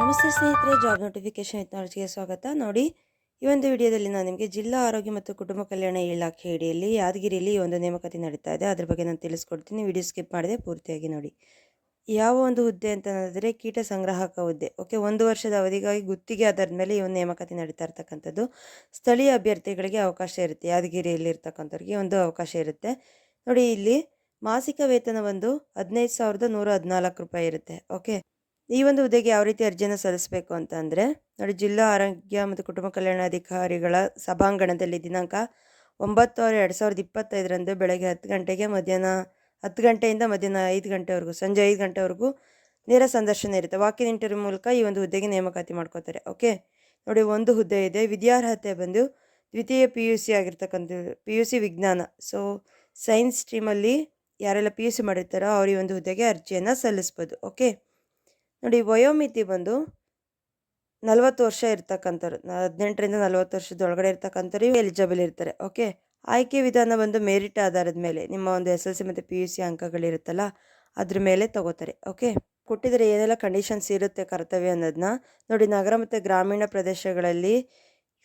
ನಮಸ್ತೆ ಸ್ನೇಹಿತರೆ, job notification ಟೆಕ್ನಾಲಜಿಗೆ ಸ್ವಾಗತ. ನೋಡಿ, ಈ ಒಂದು ವಿಡಿಯೋದಲ್ಲಿ ನಾನು ನಿಮಗೆ ಜಿಲ್ಲಾ ಆರೋಗ್ಯ ಮತ್ತು ಕುಟುಂಬ ಕಲ್ಯಾಣ ಇಲಾಖೆ ಅಡಿಯಲ್ಲಿ, ಯಾದಗಿರಿಯಲ್ಲಿ ಈ ಒಂದು ನೇಮಕಾತಿ ನಡೀತಾ ಇದೆ. ಅದ್ರ ಬಗ್ಗೆ ನಾನು ತಿಳಿಸ್ಕೊಡ್ತೀನಿ. ವಿಡಿಯೋ ಸ್ಕಿಪ್ ಮಾಡಿದೆ ಪೂರ್ತಿಯಾಗಿ ನೋಡಿ. ಯಾವ ಒಂದು ಹುದ್ದೆ ಅಂತಂದರೆ ಕೀಟ ಸಂಗ್ರಾಹಕ ಹುದ್ದೆ. ಓಕೆ, ಒಂದು ವರ್ಷದ ಅವಧಿಗಾಗಿ ಗುತ್ತಿಗೆ ಆಧಾರದ ಮೇಲೆ ಈ ಒಂದು ನೇಮಕಾತಿ ನಡೀತಾ ಇರ್ತಕ್ಕಂಥದ್ದು. ಸ್ಥಳೀಯ ಅಭ್ಯರ್ಥಿಗಳಿಗೆ ಅವಕಾಶ ಇರುತ್ತೆ. ಯಾದಗಿರಿಯಲ್ಲಿ ಇರ್ತಕ್ಕಂಥವ್ರಿಗೆ ಒಂದು ಅವಕಾಶ ಇರುತ್ತೆ. ನೋಡಿ, ಇಲ್ಲಿ ಮಾಸಿಕ ವೇತನ ಒಂದು ಹದಿನೈದು ಸಾವಿರದ ನೂರ ಹದಿನಾಲ್ಕು ರೂಪಾಯಿ ಇರುತ್ತೆ. ಓಕೆ ಈ ಒಂದು ಹುದ್ದೆಗೆ ಯಾವ ರೀತಿ ಅರ್ಜಿಯನ್ನು ಸಲ್ಲಿಸಬೇಕು ಅಂತಂದರೆ, ನೋಡಿ ಜಿಲ್ಲಾ ಆರೋಗ್ಯ ಮತ್ತು ಕುಟುಂಬ ಕಲ್ಯಾಣ ಅಧಿಕಾರಿಗಳ ಸಭಾಂಗಣದಲ್ಲಿ ದಿನಾಂಕ ಒಂಬತ್ತು ಆರು ಎರಡು ಸಾವಿರದ ಇಪ್ಪತ್ತೈದರಂದು ಬೆಳಗ್ಗೆ ಹತ್ತು ಗಂಟೆಗೆ ಮಧ್ಯಾಹ್ನ ಹತ್ತು ಗಂಟೆಯಿಂದ ಮಧ್ಯಾಹ್ನ ಐದು ಗಂಟೆವರೆಗೂ, ಸಂಜೆ ಐದು ಗಂಟೆವರೆಗೂ ನೇರ ಸಂದರ್ಶನ ಇರುತ್ತೆ. ವಾಕಿನ್ ಇಂಟರ್ವ್ಯೂ ಮೂಲಕ ಈ ಒಂದು ಹುದ್ದೆಗೆ ನೇಮಕಾತಿ ಮಾಡ್ಕೋತಾರೆ. ಓಕೆ ನೋಡಿ ಒಂದು ಹುದ್ದೆ ಇದೆ. ವಿದ್ಯಾರ್ಹತೆ ಬಂದು ದ್ವಿತೀಯ ಪಿ ಯು ಸಿ ಆಗಿರ್ತಕ್ಕಂಥದ್ದು ಪಿ ಯು ಸಿ ವಿಜ್ಞಾನ. ಸೊ ಸೈನ್ಸ್ ಸ್ಟ್ರೀಮಲ್ಲಿ ಯಾರೆಲ್ಲ ಪಿ ಯು ಸಿ ಮಾಡಿರ್ತಾರೋ ಅವ್ರ ಈ ಒಂದು ಹುದ್ದೆಗೆ ಅರ್ಜಿಯನ್ನು ಸಲ್ಲಿಸ್ಬೋದು. ಓಕೆ ನೋಡಿ, ವಯೋಮಿತಿ ಬಂದು ನಲವತ್ತು ವರ್ಷ ಇರ್ತಕ್ಕಂಥವ್ರು ಹದಿನೆಂಟರಿಂದ ನಲವತ್ತು ವರ್ಷದೊಳಗಡೆ ಇರ್ತಕ್ಕಂಥವ್ರು ಎಲಿಜಿಬಲ್ ಇರ್ತಾರೆ ಓಕೆ ಆಯ್ಕೆ ವಿಧಾನ ಬಂದು ಮೆರಿಟ್ ಆಧಾರದ ಮೇಲೆ, ನಿಮ್ಮ ಒಂದು ಎಸ್ ಎಲ್ ಸಿ ಮತ್ತು ಪಿ ಯು ಸಿ ಅಂಕಗಳಿರುತ್ತಲ್ಲ ಅದ್ರ ಮೇಲೆ ತಗೋತಾರೆ ಓಕೆ ಕೊಟ್ಟಿದ್ರೆ ಏನೆಲ್ಲ ಕಂಡೀಷನ್ಸ್ ಇರುತ್ತೆ ಕರ್ತವ್ಯ ಅನ್ನೋದನ್ನ ನೋಡಿ, ನಗರ ಮತ್ತು ಗ್ರಾಮೀಣ ಪ್ರದೇಶಗಳಲ್ಲಿ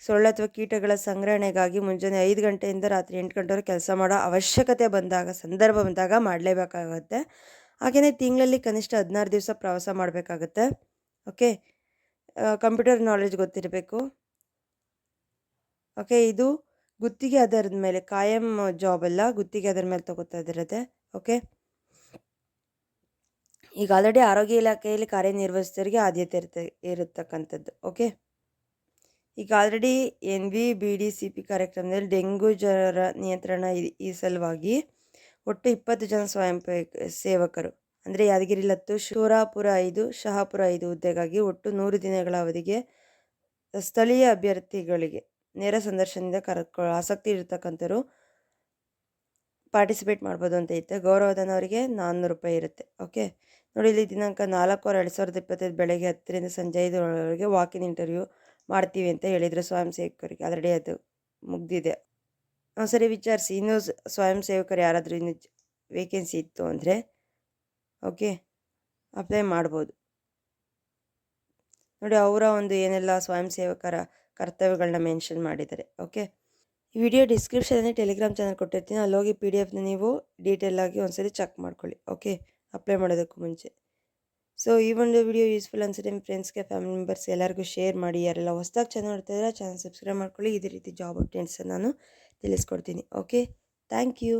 ಸೊಳ್ಳೆ ಅಥವಾ ಕೀಟಗಳ ಸಂಗ್ರಹಣೆಗಾಗಿ ಮುಂಜಾನೆ ಐದು ಗಂಟೆಯಿಂದ ರಾತ್ರಿ ಎಂಟು ಗಂಟೆವರೆಗೆ ಕೆಲಸ ಮಾಡೋ ಅವಶ್ಯಕತೆ ಬಂದಾಗ, ಸಂದರ್ಭ ಬಂದಾಗ ಮಾಡಲೇಬೇಕಾಗುತ್ತೆ. ಹಾಗೆಯೇ ತಿಂಗಳಲ್ಲಿ ಕನಿಷ್ಠ ಹದಿನಾರು ದಿವಸ ಪ್ರವಾಸ ಮಾಡಬೇಕಾಗತ್ತೆ. ಓಕೆ? ಕಂಪ್ಯೂಟರ್ ನಾಲೆಜ್ ಗೊತ್ತಿರಬೇಕು. ಓಕೆ, ಇದು ಗುತ್ತಿಗೆ ಆಧಾರದ ಮೇಲೆ, ಕಾಯಂ ಜಾಬ್ ಅಲ್ಲ, ಗುತ್ತಿಗೆ ಅದರ ಮೇಲೆ ತಗೋತಾ ಇದಿರುತ್ತೆ ಓಕೆ? ಈಗ ಆಲ್ರೆಡಿ ಆರೋಗ್ಯ ಇಲಾಖೆಯಲ್ಲಿ ಕಾರ್ಯನಿರ್ವಹಿಸಿದವರಿಗೆ ಆದ್ಯತೆ ಇರುತ್ತೆ, ಇರತಕ್ಕಂಥದ್ದು. ಓಕೆ? ಈಗ already N V B D C P ಕಾರ್ಯಕ್ರಮದಲ್ಲಿ ಡೆಂಗು ಜ್ವರ ನಿಯಂತ್ರಣ ಈ ಸಲುವಾಗಿ ಒಟ್ಟು ಇಪ್ಪತ್ತು ಜನ ಸ್ವಯಂ ಸೇವಕರು. ಅಂದರೆ ಯಾದಗಿರಿ ಹತ್ತು ಶೂರಾಪುರ ಐದು, ಶಹಾಪುರ ಐದು ಹುದ್ದೆಗಾಗಿ ಒಟ್ಟು ನೂರು ದಿನಗಳ ಅವಧಿಗೆ ಸ್ಥಳೀಯ ಅಭ್ಯರ್ಥಿಗಳಿಗೆ ನೇರ ಸಂದರ್ಶನದಿಂದ ಕರ್ಕೊ, ಆಸಕ್ತಿ ಇರ್ತಕ್ಕಂಥವ್ರು ಪಾರ್ಟಿಸಿಪೇಟ್ ಮಾಡ್ಬೋದು ಅಂತ ಇತ್ತು. ಗೌರವಧನ ಅವರಿಗೆ ನಾನ್ನೂರು ರೂಪಾಯಿ ಇರುತ್ತೆ. ಓಕೆ ನೋಡಿ, ಇಲ್ಲಿ ದಿನಾಂಕ ನಾಲ್ಕು ಎರಡು ಸಾವಿರದ ಇಪ್ಪತ್ತೈದು ಬೆಳಗ್ಗೆ ಹತ್ತರಿಂದ ಸಂಜೆ ಐದರವರೆಗೆ ವಾಕಿನ್ ಇಂಟರ್ವ್ಯೂ ಮಾಡ್ತೀವಿ ಅಂತ ಹೇಳಿದರು ಸ್ವಯಂ ಸೇವಕರಿಗೆ. ಆಲ್ರೆಡಿ ಅದು ಮುಗ್ದಿದೆ. ಸರಿ ವಿಚಾರಿಸಿ ಇನ್ನೂ ಸ್ವಯಂ ಸೇವಕರು ಯಾರಾದರೂ ಇನ್ನು ವೇಕೆನ್ಸಿ ಇತ್ತು ಅಂದರೆ ಓಕೆ ಅಪ್ಲೈ ಮಾಡ್ಬೋದು ನೋಡಿ ಅವರ ಒಂದು ಏನೆಲ್ಲ ಸ್ವಯಂ ಸೇವಕರ ಕರ್ತವ್ಯಗಳನ್ನ ಮೆನ್ಷನ್ ಮಾಡಿದ್ದಾರೆ. ಓಕೆ ಈ ವಿಡಿಯೋ ಡಿಸ್ಕ್ರಿಪ್ಷನಲ್ಲಿ ಟೆಲಿಗ್ರಾಮ್ ಚಾನಲ್ ಕೊಟ್ಟಿರ್ತೀನಿ, ಅಲ್ಲೋಗಿ ಪಿ ಡಿ ಎಫ್ನ ನೀವು ಡೀಟೇಲ್ ಆಗಿ ಒಂದ್ಸರಿ ಚೆಕ್ ಮಾಡ್ಕೊಳ್ಳಿ. ಓಕೆ ಅಪ್ಲೈ ಮಾಡೋದಕ್ಕೂ ಮುಂಚೆ. ಸೊ ಈ ಒಂದು ವಿಡಿಯೋ ಯೂಸ್ಫುಲ್ ಅನ್ಸುತ್ತೆ ನಿಮ್ಮ ಫ್ರೆಂಡ್ಸ್ಗೆ ಫ್ಯಾಮಿಲಿ ಮೆಂಬರ್ಸ್ ಎಲ್ಲರಿಗೂ ಶೇರ್ ಮಾಡಿ, ಯಾರೆಲ್ಲ ಹೊಸದಾಗಿ ಚೆನ್ನಾಗಿ ನೋಡ್ತಾ ಇದ್ದಾರೆ ಚಾನಲ್ ಸಬ್ಸ್ಕ್ರೈಬ್ ಮಾಡ್ಕೊಳ್ಳಿ. ಇದೇ ರೀತಿ ಜಾಬ್ ಅಪ್ಡೇಟ್ಸನ್ನು ನಾನು ತಿಳಿಸ್ಕೊಡ್ತೀನಿ. ಓಕೆ? Thank you.